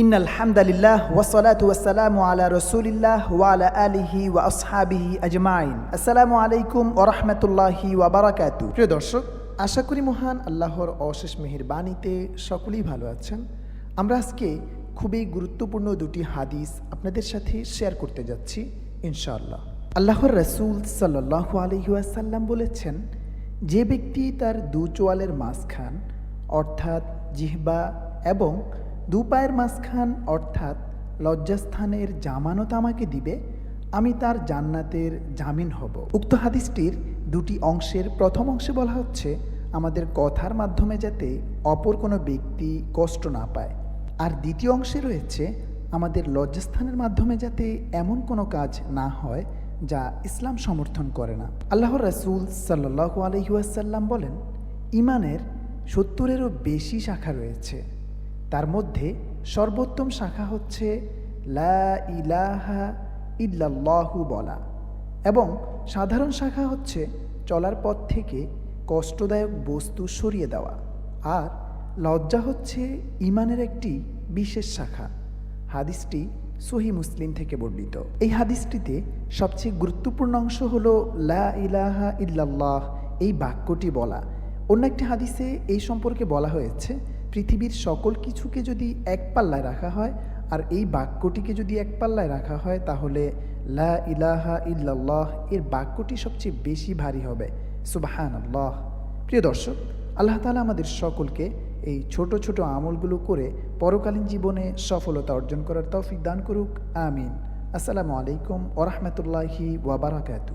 In আলহামদালিল্লাহ ওয়াসালাত ওয়াসালাম আলা রসুলিল্লাহ ওয়ালা আলিহি ওয়া আসহাবিহি আজমাইন। আসসালামু আলাইকুম ওরহমতুল্লাহি ওয়াবারাকাতু প্রিয় দর্শক, আশা করি মহান আল্লাহর অশেষ মেহেরবাণীতে সকলেই ভালো আছেন। আমরা আজকে খুবই গুরুত্বপূর্ণ দুটি হাদিস আপনাদের সাথে শেয়ার করতে যাচ্ছি, ইনশাআল্লাহ। আল্লাহর রসুল আলাইহি ওয়াসাল্লাম বলেছেন, যে ব্যক্তি তার দু চোয়ালের মাঝখান, অর্থাৎ জিহ্বা এবং দু পায়ের মাঝখান অর্থাৎ লজ্জাস্থানের জামানত আমাকে দিবে, আমি তার জান্নাতের জামিন হব। উক্ত হাদিসটির দুটি অংশের প্রথম অংশে বলা হচ্ছে, আমাদের কথার মাধ্যমে যাতে অপর কোনো ব্যক্তি কষ্ট না পায়। আর দ্বিতীয় অংশে রয়েছে, আমাদের লজ্জাস্থানের মাধ্যমে যাতে এমন কোনো কাজ না হয় যা ইসলাম সমর্থন করে না। আল্লাহর রাসূল সাল্লাহ আলহিউসাল্লাম বলেন, ইমানের সত্তরেরও বেশি শাখা রয়েছে। তার মধ্যে সর্বোত্তম শাখা হচ্ছে লা ইলাহা ইল্লাল্লাহু বলা। এবং সাধারণ শাখা হচ্ছে চলার পথ থেকে কষ্টদায়ক বস্তু সরিয়ে দেওয়া। আর লজ্জা হচ্ছে ইমানের একটি বিশেষ শাখা। হাদিসটি সহি মুসলিম থেকে বর্ণিত। এই হাদিসটিতে সবচেয়ে গুরুত্বপূর্ণ অংশ হল লা ইলাহা ইল্লাল্লাহ, এই বাক্যটি বলা। অন্য একটি হাদিসে এই সম্পর্কে বলা হয়েছে পৃথিবীর সকল কিছুকে যদি এক পাল্লায় রাখা হয়, আর এই বাক্যটিকে যদি এক পাল্লায় রাখা হয়, তাহলে লা ইলাহা ইল্লাল্লাহ এর বাক্যটি সবচেয়ে বেশি ভারী হবে। সুবাহান আল্লাহ প্রিয় দর্শক, আল্লাহ তালা আমাদের সকলকে এই ছোট ছোট আমলগুলো করে পরকালীন জীবনে সফলতা অর্জন করার তৌফিক দান করুক। আমিন। আসসালামু আলাইকুম ওরহমতুল্লাহি ওয়াবারাকাতু